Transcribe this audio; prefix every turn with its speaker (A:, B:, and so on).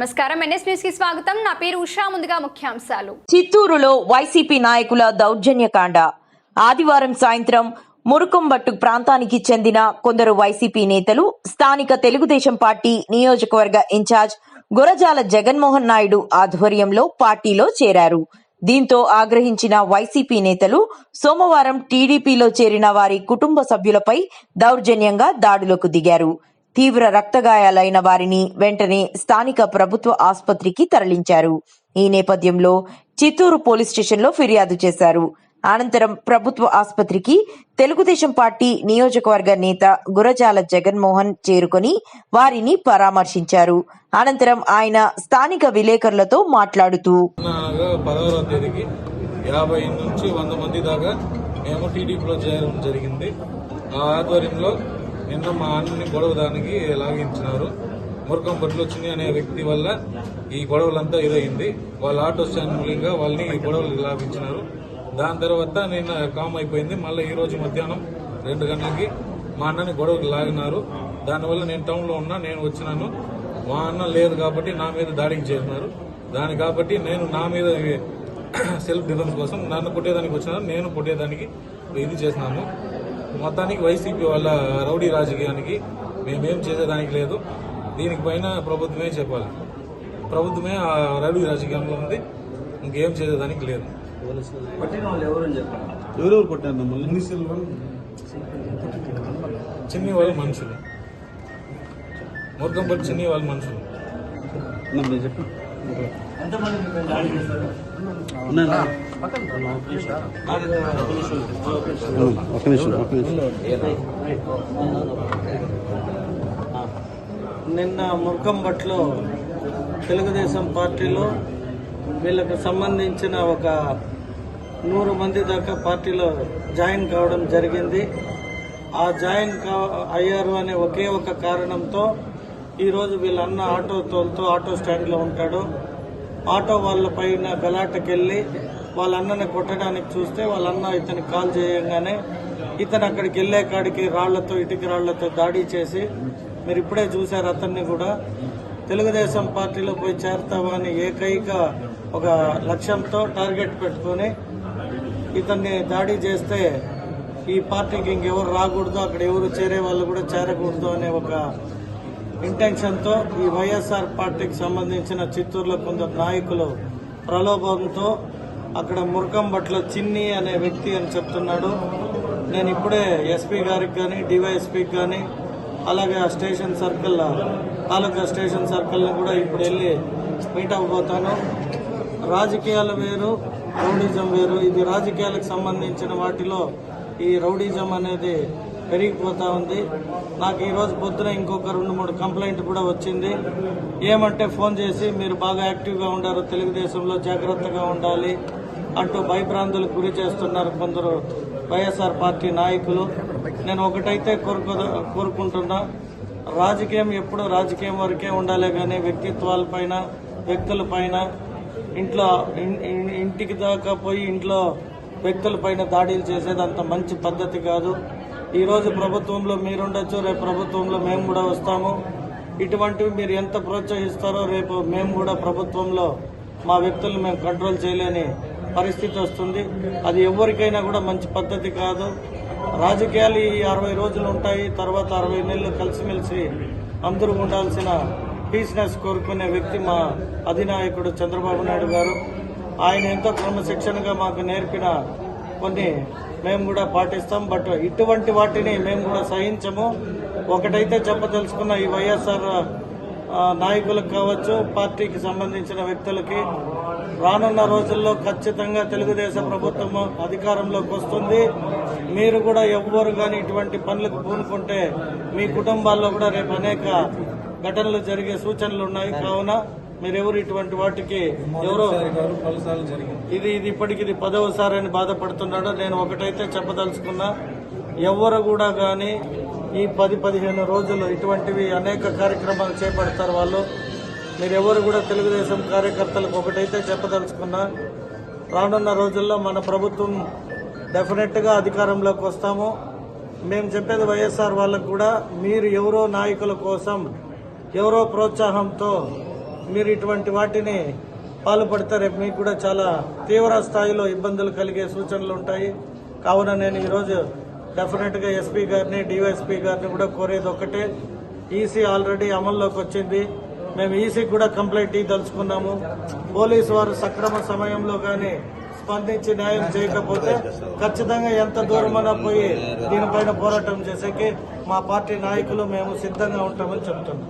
A: నమస్కారం. ఎన్ఎస్ న్యూస్కి స్వాగతం. నా పేరు ఉషా. ముందుగా ముఖ్యాంశాలు.
B: చిత్తూరులో వైసీపీ నాయకుల దౌర్జన్యకాండ. ఆదివారం సాయంత్రం మురుకంబట్టు ప్రాంతానికి చెందిన కొందరు వైసీపీ నేతలు స్థానిక తెలుగుదేశం పార్టీ నియోజకవర్గ ఇన్ఛార్జ్ గురజాల జగన్మోహన్ నాయుడు ఆధ్వర్యంలో పార్టీలో చేరారు. దీంతో ఆగ్రహించిన వైసీపీ నేతలు సోమవారం టీడీపీలో చేరిన వారి కుటుంబ సభ్యులపై దౌర్జన్యంగా దాడులకు దిగారు. తీవ్ర రక్తగాయాలైన వారిని వెంటనే స్థానిక ప్రభుత్వ ఆసుపత్రికి తరలించారు. ఈ నేపథ్యంలో చిత్తూరు పోలీస్ స్టేషన్లో ఫిర్యాదు చేశారు. అనంతరం ప్రభుత్వ ఆసుపత్రికి తెలుగుదేశం పార్టీ నియోజకవర్గ నేత గురజాల జగన్మోహన్ చేరుకొని వారిని పరామర్శించారు. అనంతరం ఆయన స్థానిక విలేకరులతో మాట్లాడుతూ
C: పదహారవ తేదీకి యాభై నుంచి వంద మంది దాకా మేము టీడీపీలో చేరడం జరిగింది. ఆ ఆధ్వర్యంలో నిన్న మా అన్నని గొడవ దానికి లాగించినారు. మురకం పట్లు వచ్చింది అనే వ్యక్తి వల్ల ఈ గొడవలంతా ఇదయింది. వాళ్ళ ఆటో స్టాండ్ మూలంగా వాళ్ళని ఈ గొడవలు లాగించినారు. దాని తర్వాత నిన్న కామ్ అయిపోయింది. మళ్ళీ ఈరోజు మధ్యాహ్నం రెండు గంటలకి మా అన్నని గొడవకి లాగినారు. దానివల్ల నేను టౌన్లో ఉన్నా నేను వచ్చినాను. మా అన్న లేదు కాబట్టి నా మీద దాడికి చేసినారు దాని కాబట్టి నేను నా మీద సెల్ఫ్ డిఫెన్స్ కోసం నన్ను కొట్టేదానికి వచ్చినాను. నేను కొట్టేదానికి ఇది చేసినాను. మొత్తానికి వైసీపీ వాళ్ళ రౌడీ రాజకీయానికి మేమేం చేసేదానికి లేదు. దీనికి పైన ప్రభుత్వమే చెప్పాలి. ప్రభుత్వమే ఆ రౌడీ రాజకీయంలో ఉంది. ఇంకేం చేసేదానికి లేదు.
D: ఎవరెవరు కొట్టారు
C: చిన్ని వాళ్ళు మనుషులు. మురకంపల్లి చిన్ని వాళ్ళ మనుషులు.
D: అన్న, మీరు చెప్పు ఉన్నా, ఉన్నా. ఉన్నా, ఒక నిమిషం ఒక
E: నిన్న మురకంబట్లో తెలుగుదేశం పార్టీలో వీళ్ళకు సంబంధించిన ఒక నూరు మంది దాకా పార్టీలో జాయిన్ కావడం జరిగింది. ఆ జాయిన్ కా అయ్యారు అనే ఒకే ఒక కారణంతో ఈరోజు వీళ్ళన్న ఆటో తోలుతూ ఆటో స్టాండ్లో ఉంటాడు. ఆటో వాళ్ళ పైన గలాటకెళ్ళి వాళ్ళ అన్నని కొట్టడానికి చూస్తే వాళ్ళ అన్న ఇతనికి కాల్ చేయంగానే ఇతను అక్కడికి వెళ్ళే కాడికి రాళ్ళతో ఇటుక రాళ్ళతో దాడి చేసి మీరు ఇప్పుడే చూశారు అతన్ని కూడా. తెలుగుదేశం పార్టీలో పోయి చేరతామని ఏకైక ఒక లక్ష్యంతో టార్గెట్ పెట్టుకొని ఇతన్ని దాడి చేస్తే ఈ పార్టీకి ఇంకెవరు రాకూడదు అక్కడ ఎవరు చేరే వాళ్ళు కూడా చేరకూడదు అనే ఒక ఇంటెన్షన్తో ఈ వైఎస్ఆర్ పార్టీకి సంబంధించిన చిత్తూరులో కొందరు నాయకులు ప్రలోభంతో అక్కడ మురకంబట్ల చిన్ని అనే వ్యక్తి అని చెప్తున్నాడు. నేను ఇప్పుడే ఎస్పీ గారికి కానీ డివైఎస్పీకి కానీ అలాగే ఆ స్టేషన్ సర్కిల్ తాలూకా స్టేషన్ సర్కిల్ని కూడా ఇప్పుడు వెళ్ళి మీట్ అవ్వబోతాను. రాజకీయాలు వేరు రౌడీజం వేరు. ఇది రాజకీయాలకు సంబంధించిన వాటిలో ఈ రౌడీజం అనేది పెరిగిపోతూ ఉంది. నాకు ఈరోజు పొద్దున ఇంకొక రెండు మూడు కంప్లైంట్ కూడా వచ్చింది. ఏమంటే ఫోన్ చేసి మీరు బాగా యాక్టివ్గా ఉండారు తెలుగుదేశంలో జాగ్రత్తగా ఉండాలి అంటూ భయభ్రాంతులకు గురి చేస్తున్నారు కొందరు వైఎస్ఆర్ పార్టీ నాయకులు. నేను ఒకటైతే కోరుకో కోరుకుంటున్నా రాజకీయం ఎప్పుడు రాజకీయం వరకే ఉండాలి కానీ వ్యక్తిత్వాలపైన వ్యక్తులపైన ఇంట్లో ఇన్- ఇంటికి దాకా పోయి ఇంట్లో వ్యక్తులపైన దాడులు చేసేది అంత మంచి పద్ధతి కాదు. ఈ రోజు ప్రభుత్వంలో మీరుండొచ్చు రేపు ప్రభుత్వంలో మేము కూడా వస్తాము. ఇటువంటివి మీరు ఎంత ప్రోత్సహిస్తారో రేపు మేము కూడా ప్రభుత్వంలో మా వ్యక్తులను మేము కంట్రోల్ చేయలేని పరిస్థితి వస్తుంది. అది ఎవరికైనా కూడా మంచి పద్ధతి కాదు. రాజకీయాలు ఈ అరవై రోజులు ఉంటాయి తర్వాత అరవై నెలలు కలిసిమెలిసి అందరూ ఉండాల్సిన పీస్నెస్ కోరుకునే వ్యక్తి మా అధినాయకుడు చంద్రబాబు నాయుడు గారు. ఆయన ఎంతో క్రమశిక్షణగా మాకు నేర్పిన కొన్ని మేము కూడా పాటిస్తాం బట్ ఇటువంటి వాటిని మేము కూడా సహించము. ఒకటైతే చెప్పదలుచుకున్న ఈ వైఎస్ఆర్ నాయకులకు కావచ్చు పార్టీకి సంబంధించిన వ్యక్తులకి రానున్న రోజుల్లో ఖచ్చితంగా తెలుగుదేశం ప్రభుత్వం అధికారంలోకి వస్తుంది. మీరు కూడా ఎవ్వరు కానీ ఇటువంటి పనులకు పూనుకుంటే మీ కుటుంబాల్లో కూడా రేపు అనేక ఘటనలు జరిగే సూచనలు ఉన్నాయి. కావున మీరెవరు ఇటువంటి వాటికి ఎవరో? ఇది ఇది ఇప్పటికి ఇది పదవసారి అని బాధపడుతున్నాడు. నేను ఒకటైతే చెప్పదలుచుకున్నా ఎవరు కూడా కానీ ఈ పది పదిహేను రోజులు ఇటువంటివి అనేక కార్యక్రమాలు చేపడతారు వాళ్ళు. మీరెవరు కూడా తెలుగుదేశం కార్యకర్తలకు ఒకటైతే చెప్పదలుచుకున్నా రానున్న రోజుల్లో మన ప్రభుత్వం డెఫినెట్గా అధికారంలోకి వస్తాము. మేము చెప్పేది వైఎస్ఆర్ వాళ్ళకు కూడా మీరు ఎవరో నాయకుల కోసం ఎవరో ప్రోత్సాహంతో మీరు ఇటువంటి వాటిని పాల్పడితే రేపు మీకు కూడా చాలా తీవ్ర స్థాయిలో ఇబ్బందులు కలిగే సూచనలు ఉంటాయి. కావున నేను ఈరోజు డెఫినెట్గా ఎస్పీ గారిని డివైఎస్పీ గారిని కూడా కోరేది ఒక్కటే ఈసీ ఆల్రెడీ అమల్లోకి వచ్చింది. మేము ఈసీకి కూడా కంప్లైంట్ ఇవ్వదలుచుకున్నాము పోలీసు వారు సక్రమ సమయంలో కానీ స్పందించి న్యాయం చేయకపోతే ఖచ్చితంగా ఎంత దూరమైనా పోయి దీనిపైన పోరాటం చేసేకి మా పార్టీ నాయకులు మేము సిద్ధంగా ఉంటామని చెప్తున్నాం.